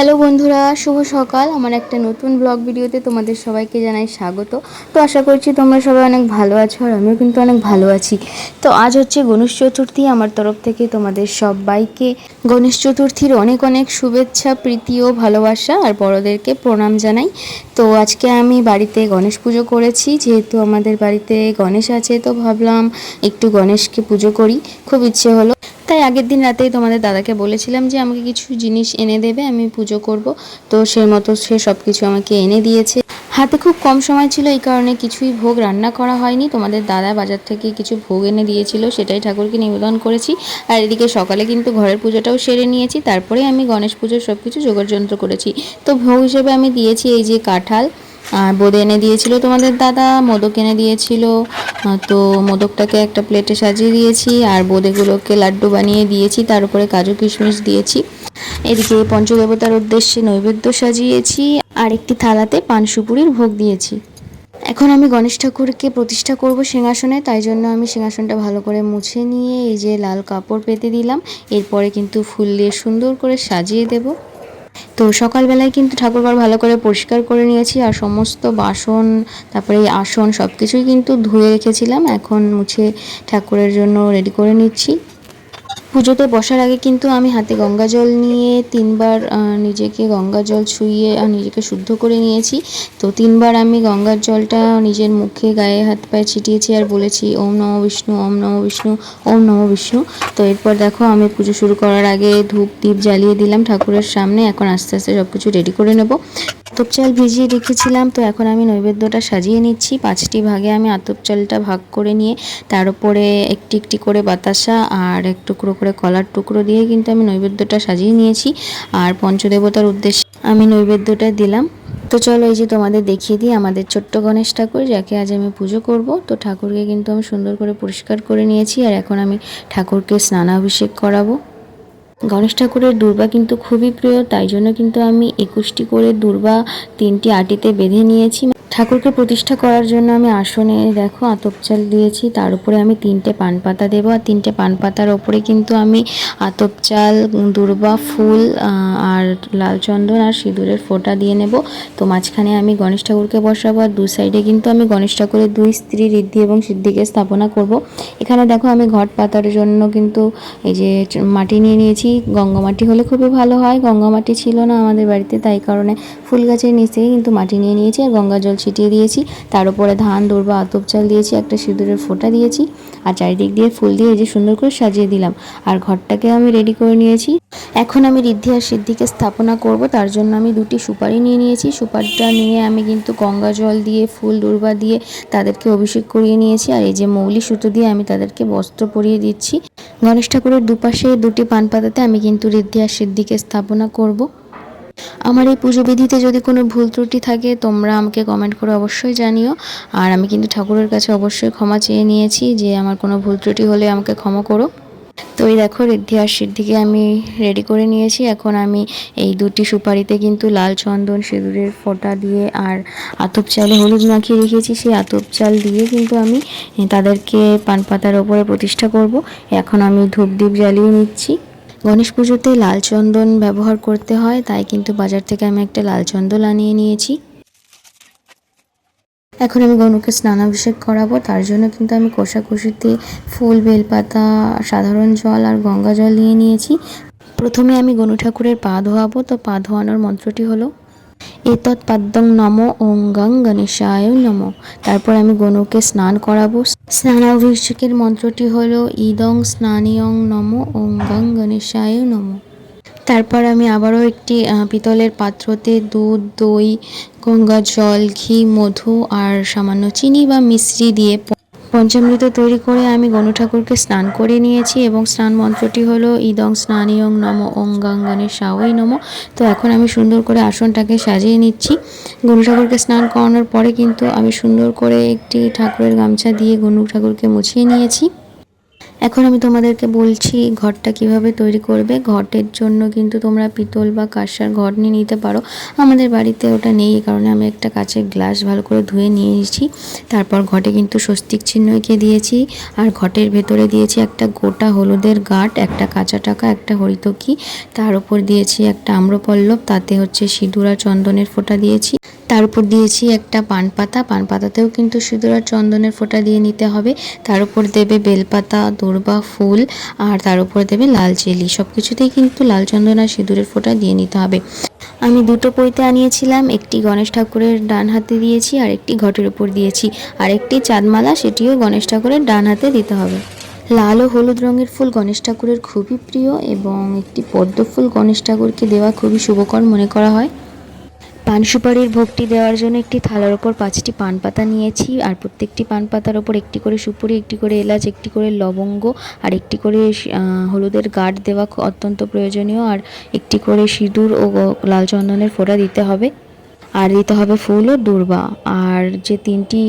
Hello বন্ধুরা, শুভ সকাল। আমার একটা নতুন ব্লগ ভিডিওতে তোমাদের সবাইকে জানাই স্বাগত। তো আশা করছি তোমরা সবাই অনেক ভালো আছো আর আমিও কিন্তু অনেক ভালো আছি। তো আজ হচ্ছে গণেশ চতুর্থী। আমার তরফ থেকে তোমাদের সবাইকে গণেশ চতুর্থীর অনেক অনেক শুভেচ্ছা, প্রীতি ও ভালোবাসা আর বড়দেরকে প্রণাম জানাই। তো আজকে আমি বাড়িতে গণেশ পুজো করেছি। যেহেতু আমাদের বাড়িতে গণেশ আছে, তো ভাবলাম একটু গণেশকে পুজো করি। খুব ইচ্ছে হলো তাই আগের দিন রাতেই তোমাদের দাদাকে বলেছিলাম যে আমাকে কিছু জিনিস এনে দেবে, আমি পুজো করব। তো সেই মতো সে সব কিছু আমাকে এনে দিয়েছে। হাতে খুব কম সময় ছিল, এই কারণে কিছুই ভোগ রান্না করা হয়নি। তোমাদের দাদা বাজার থেকে কিছু ভোগ এনে দিয়েছিল, সেটাই ঠাকুরকে নিবেদন করেছি। আর এদিকে সকালে কিন্তু ঘরের পুজোটাও সেরে নিয়েছি, তারপরে আমি গণেশ পুজোর সব কিছু যোগাড়যন্ত্র করেছি। তো ভোগ হিসেবে আমি দিয়েছি এই যে কাঁঠাল আর বোঁদে এনে দিয়েছিল তোমাদের দাদা, মোদক এনে দিয়েছিল তো মোদকটাকে একটা প্লেটে সাজিয়ে দিয়েছি, আর বোঁদেগুলোকে লাড্ডু বানিয়ে দিয়েছি, তার উপরে কাজু কিশমিশ দিয়েছি। এদিকে পঞ্চদেবতার উদ্দেশ্যে নৈবেদ্য সাজিয়েছি, আর একটি থালাতে পান সুপুরির ভোগ দিয়েছি। এখন আমি গণেশ ঠাকুরকে প্রতিষ্ঠা করব সিংহাসনে, তাই জন্য আমি সিংহাসনটা ভালো করে মুছে নিয়ে এই যে লাল কাপড় পেতে দিলাম, এরপরে কিন্তু ফুল দিয়ে সুন্দর করে সাজিয়ে দেবো। তো সকালবেলায় কিন্তু ঠাকুরঘর ভালো করে পরিষ্কার করে নিয়েছি আর সমস্ত বাসন, তারপরে আসন সব কিছুই কিন্তু ধুয়ে রেখেছিলাম। এখন মুছে ঠাকুরের জন্য রেডি করে নিচ্ছি। পুজোতে বসার আগে কিন্তু আমি হাতে গঙ্গা জল নিয়ে তিনবার নিজেকে গঙ্গা জল ছুঁয়ে নিজেকে শুদ্ধ করে নিয়েছি। তো তিনবার আমি গঙ্গার জলটা নিজের মুখে গায়ে হাত পায়ে ছিটিয়েছি আর বলেছি, ওম নম বিষ্ণু, ওম নম বিষ্ণু, ওম নম বিষ্ণু। তো এরপর দেখো আমি পুজো শুরু করার আগে ধূপ, দীপ জ্বালিয়ে দিলাম ঠাকুরের সামনে। এখন আস্তে আস্তে সব কিছু রেডি করে নেব। আতপ চাল ভিজিয়ে রেখেছিলাম, তো এখন আমি নৈবেদ্যটা সাজিয়ে নিচ্ছি। পাঁচটি ভাগে আমি আতপ চালটা ভাগ করে নিয়ে, তার উপরে একটি একটি করে বাতাসা আর এক টুকরো করে কলার টুকরো দিয়ে কিন্তু আমি নৈবেদ্যটা সাজিয়ে নিয়েছি। আর পঞ্চদেবতার উদ্দেশ্যে আমি নৈবেদ্যটা দিলাম। তো চলো এই যে তোমাদের দেখিয়ে দিই আমাদের ছোট্ট গণেশ ঠাকুর, যাকে আজ আমি পুজো করব। তো ঠাকুরকে কিন্তু আমি সুন্দর করে পরিষ্কার করে নিয়েছি। আর এখন আমি ঠাকুরকে স্নানাভিষেক করাবো। গণেশ ঠাকুরের দুর্বা কিন্তু খুবই প্রিয়, তাই জন্য কিন্তু আমি একুশটি করে দুর্বা তিনটি আটিতে বেঁধে নিয়েছি। ঠাকুরকে প্রতিষ্ঠা করার জন্য আমি আসনে, দেখো, আতপ চাল দিয়েছি। তার উপরে আমি তিনটে পান পাতা দেবো। আর তিনটে পান পাতার ওপরে কিন্তু আমি আতপ চাল, দুর্বা ফুল আর লাল চন্দন আর সিঁদুরের ফোঁটা দিয়ে নেব। তো মাঝখানে আমি গণেশ ঠাকুরকে বসাবো আর দু সাইডে কিন্তু আমি গণেশ ঠাকুরের দুই স্ত্রী ঋদ্ধি এবং সিদ্ধিকে স্থাপনা করব। এখানে দেখো, আমি ঘট পাতার জন্য কিন্তু এই যে মাটি নিয়ে নিয়েছি। গঙ্গা মাটি হলে খুবই ভালো হয়। গঙ্গা মাটি ছিল না আমাদের বাড়িতে, তাই কারণে ফুল গাছের নিচ থেকে কিন্তু মাটি নিয়ে নিয়েছি। আর গঙ্গা জল ছিটিয়ে দিয়েছি। তার উপরে ধান দৌড়বা আতপ চাল দিয়েছি, একটা সিঁদুরের ফোঁটা দিয়েছি আর চারিদিক দিয়ে ফুল দিয়ে যে সুন্দর করে সাজিয়ে দিলাম। আর ঘরটাকে আমি রেডি করে নিয়েছি। এখন আমি ঋদ্ধি আর সিদ্ধিকে স্থাপনা করব। তার জন্য আমি দুটি সুপারি নিয়ে নিয়েছি। সুপারিটা নিয়ে আমি কিন্তু গঙ্গা জল দিয়ে, ফুল, দুর্বা দিয়ে তাদেরকে অভিষেক করিয়ে নিয়েছি। আর এই যে মৌলি সুতো দিয়ে আমি তাদেরকে বস্ত্র পরিয়ে দিচ্ছি। গণেশ ঠাকুরের দুপাশে দুটি পান পাতাতে আমি কিন্তু ঋদ্ধি আর সিদ্ধিকে স্থাপনা করব। আমার এই পুজো বিধিতে যদি কোনো ভুল ত্রুটি থাকে, তোমরা আমাকে কমেন্ট করে অবশ্যই জানিও। আর আমি কিন্তু ঠাকুরের কাছে অবশ্যই ক্ষমা চেয়ে নিয়েছি যে আমার কোনো ভুল ত্রুটি হলে আমাকে ক্ষমা করো। তো এই দেখো ঋদ্ধি আর সিদ্ধিকে আমি রেডি করে নিয়েছি। এখন আমি এই দুটি সুপারিতে কিন্তু লাল চন্দন, সিঁদুরের ফোঁটা দিয়ে আর আতপ চালে হলুদ মাখিয়ে রেখেছি। সেই আতপ চাল দিয়ে কিন্তু আমি তাদেরকে পান পাতার ওপরে প্রতিষ্ঠা করব। এখন আমি ধূপ দ্বীপ জ্বালিয়ে নিচ্ছি। গণেশ পুজোতে লাল চন্দন ব্যবহার করতে হয়, তাই কিন্তু বাজার থেকে আমি একটা লাল চন্দন আনিয়ে নিয়েছি। এখন আমি গনুকে স্নানাভিষেক করাবো, তার জন্য কিন্তু আমি কষাকষিতে ফুল, বেলপাতা, সাধারণ জল আর গঙ্গা জল নিয়ে নিয়েছি। প্রথমে আমি গনু ঠাকুরের পা ধোয়াবো, তো পা ধোয়ানোর মন্ত্রটি হলো এতৎ পাদ্যং নম ওং গং গণেশায় নম। তারপর আমি গনুকে স্নান করাবো। স্নানাভিষেকের মন্ত্রটি হলো, ইদং স্নানিয়ং নম ওং গং গণেশায় নম। তারপর আমি আবারও একটি পিতলের পাত্রতে দুধ, দই, গঙ্গা জল, ঘি, মধু আর সামান্য চিনি বা মিশ্রি দিয়ে পঞ্চামৃত তৈরি করে আমি গণু ঠাকুরকে স্নান করে নিয়েছি এবং স্নান মন্ত্রটি হলো ইদং স্নানিয়ং নম ওং গঙ্গনের সাওই নম। তো এখন আমি সুন্দর করে আসনটাকে সাজিয়ে নিচ্ছি। গণু ঠাকুরকে স্নান করানোর পরে কিন্তু আমি সুন্দর করে একটি ঠাকুরের গামছা দিয়ে গণু ঠাকুরকে মুছিয়ে নিয়েছি। এখন আমি তোমাদেরকে বলছি, ঘরটা কীভাবে তৈরি করবে? ঘটের জন্য কিন্তু তোমরা পিতল বা কাঁসার ঘট নিয়ে নিতে পারো। আমাদের বাড়িতে ওটা নেই, এই কারণে আমি একটা কাঁচের গ্লাস ভালো করে ধুয়ে নিয়ে এসেছি। তারপর ঘটে কিন্তু স্বস্তিক চিহ্ন এঁকে দিয়েছি। আর ঘটের ভেতরে দিয়েছি একটা গোটা হলুদের গাঁট, একটা কাঁচা টাকা, একটা হরিতকি। তার উপর দিয়েছি একটা আম্রপল্লব, তাতে হচ্ছে সিঁদুর আর চন্দনের ফোঁটা দিয়েছি। তার উপর দিয়েছি একটা পান পাতা পান পাতাতেও কিন্তু সিঁদুর আর চন্দনের ফোঁটা দিয়ে নিতে হবে। তার উপর দেবে বেলপাতা, দূর্বা, ফুল আর তার উপর দেবে লাল চেলি। সব কিছুতেই কিন্তু লাল চন্দন আর সিঁদুরের ফোঁটা দিয়ে নিতে হবে। আমি দুটো পৈতে আনিয়েছিলাম। একটি গণেশ ঠাকুরের ডান হাতে দিয়েছি আর একটি ঘটের উপর দিয়েছি। আর একটি চাঁদমালা, সেটিও গণেশ ঠাকুরের ডান হাতে দিতে হবে। লাল ও হলুদ রঙের ফুল গণেশ ঠাকুরের খুবই প্রিয় এবং একটি পদ্ম ফুল গণেশ ঠাকুরকে দেওয়া খুবই শুভকর মনে করা হয়। পান সুপারির ভোগটি দেওয়ার জন্য একটি থালার ওপর পাঁচটি পান পাতা নিয়েছি, আর প্রত্যেকটি পান পাতার ওপর একটি করে সুপুরি, একটি করে এলাচ, একটি করে লবঙ্গ, আর একটি করে হলুদের গাঢ় দেওয়া অত্যন্ত প্রয়োজনীয়, আর একটি করে সিঁদুর ও লাল চন্দনের ফোঁটা দিতে হবে। আর দিতে হবে ফুল ও দূর্বা। আর যে তিনটি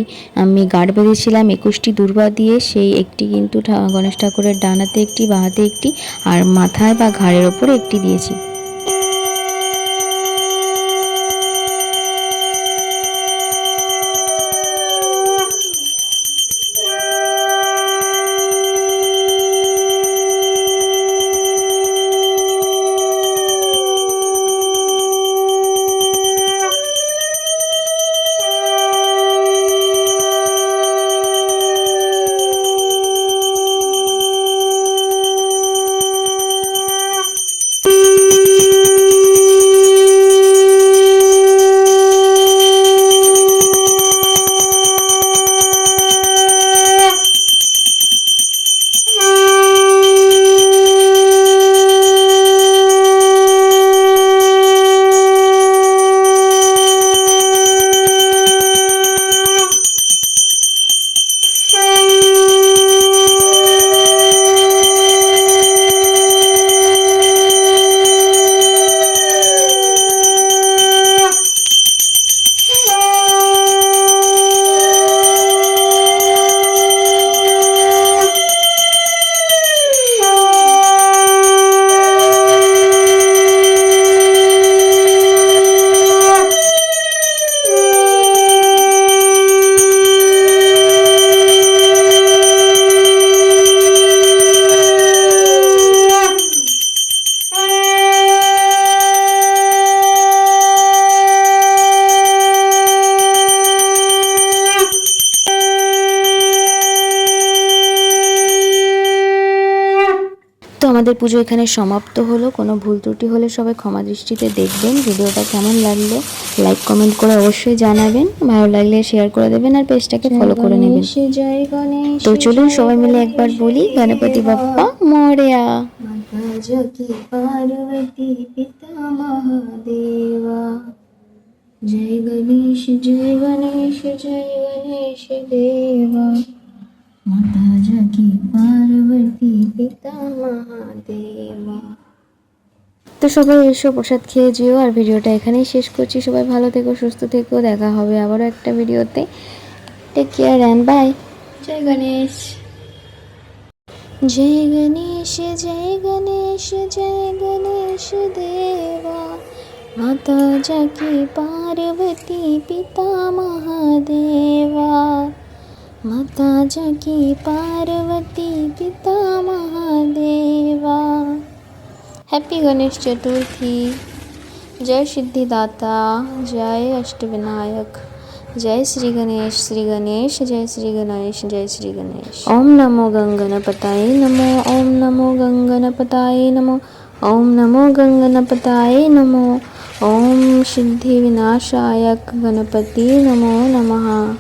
আমি গাঢ় বেঁধেছিলাম, একুশটি দূর্বা দিয়ে সেই একটি কিন্তু গণেশ ঠাকুরের ডানাতে একটি, বাহাতে একটি, আর মাথায় বা ঘাড়ের ওপরে একটি দিয়েছি। তো আমাদের পুজো এখানে সমাপ্ত হলো। কোনো ভুল ত্রুটি হলে সবাই ক্ষমা দৃষ্টিতে দেখবেন। ভিডিওটা কেমন লাগল লাইক কমেন্ট করে অবশ্যই জানাবেন। ভালো লাগলে শেয়ার করে দেবেন আর পেজটাকে ফলো করে নেবেন। তো চলুন সবাই মিলে একবার বলি গণপতি বাপ্পা মরেয়া। জয় গণেশ জয় গণেশ জয় গণেশ দেবা। মাতা জকি পার্বতী পিতা মহাদেবা তো সবাই এসো প্রসাদ খেয়ে যেও আর ভিডিওটা এখানেই শেষ করছি সবাই ভালো থেকো সুস্থ থেকো দেখা হবে আবারও একটা ভিডিওতে টেক কেয়ার অ্যান্ড বাই জয় গণেশ जय गणेश जय गणेश जय गणेश देवा माता जगी पार्वती पिता महादेवा माता जगी पार्वती पिता महादेवा. हैप्पी गणेश चतुर्थी जय सिद्धिदाता जय अष्टविनायक. जय श्री गणेश श्री गणेश जय श्री गणेश जय श्री गणेश. ओम नमो गंगनपताय नमो ओम नमो गंगनपताय नमो ओम नमो गंगनपताय नमो ओम सिद्धिविनाशाय गणपती गणपति नमो नमः.